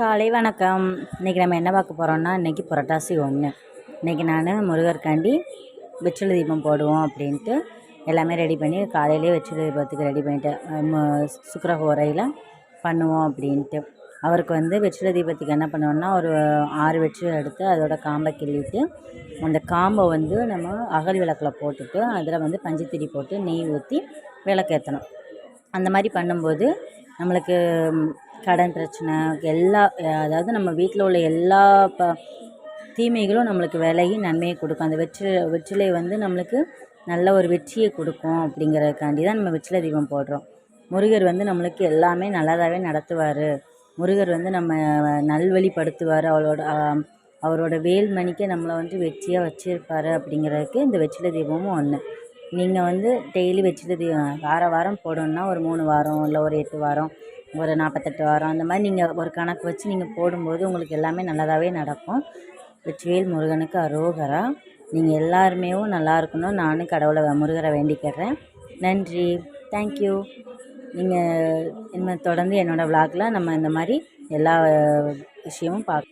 காலை வணக்கம். இன்றைக்கி நம்ம என்ன பார்க்க போகிறோம்னா இன்றைக்கி புரட்டாசி ஒன்று இன்றைக்கி நான் முருகர்காண்டி வெற்றிலை தீபம் போடுவோம் அப்படின்ட்டு எல்லாமே ரெடி பண்ணி காலையிலே வெற்றிலை தீபத்துக்கு ரெடி பண்ணிட்டேன் சுக்கரஹோரையில் பண்ணுவோம் அப்படின்ட்டு. அவருக்கு வந்து வெற்றிலை தீபத்துக்கு என்ன பண்ணுவோம்னா ஒரு ஆறு வெற்றிலை எடுத்து அதோட காம்பை கிள்ளிட்டு அந்த காம்பை வந்து நம்ம அகல் விளக்கில் போட்டுட்டு அதில் வந்து பஞ்சுத்திரி போட்டு நெய் ஊற்றி விளக்கேற்றணும் அந்த மாதிரி பண்ணும்போது நம்மளுக்கு கடன் பிரச்சனை எல்லா அதாவது நம்ம வீட்டில் உள்ள எல்லா ப தீமைகளும் நம்மளுக்கு விலகி நன்மையை கொடுக்கும். அந்த வெற்றிலை வெற்றிலை வந்து நம்மளுக்கு நல்ல ஒரு வெற்றியை கொடுக்கும் அப்படிங்கிறதுக்காண்டி தான் நம்ம வெற்றிலை தீபம் போடுறோம். முருகர் வந்து நம்மளுக்கு எல்லாமே நல்லதாகவே நடத்துவார். முருகர் வந்து நம்ம நல்வழிப்படுத்துவார். அவளோட அவரோட வேல்மணிக்கு நம்மளை வந்து வெற்றியாக வச்சுருப்பார் அப்படிங்கிறதுக்கு இந்த வெற்றிலை தீபமும் ஒன்று நீங்கள் வந்து டெய்லி வெற்றிலை தீபம் வார வாரம் போடணுன்னா ஒரு மூணு வாரம் இல்லை ஒரு எட்டு வாரம் ஒரு நாற்பத்தெட்டு வாரம் அந்த மாதிரி நீங்கள் ஒரு கணக்கு வச்சு நீங்கள் போடும்போது உங்களுக்கு எல்லாமே நல்லதாகவே நடக்கும். வெற்றிவேல் முருகனுக்கு அரோகரா. நீங்கள் எல்லாருமே நல்லா இருக்கணும். நானும் கடவுளை முருகரை வேண்டிக்கிறேன். நன்றி. தேங்க்யூ நீங்கள் இனிமேல் தொடர்ந்து என்னோடய விலாகில் நம்ம இந்த மாதிரி எல்லா விஷயமும் பார்க்க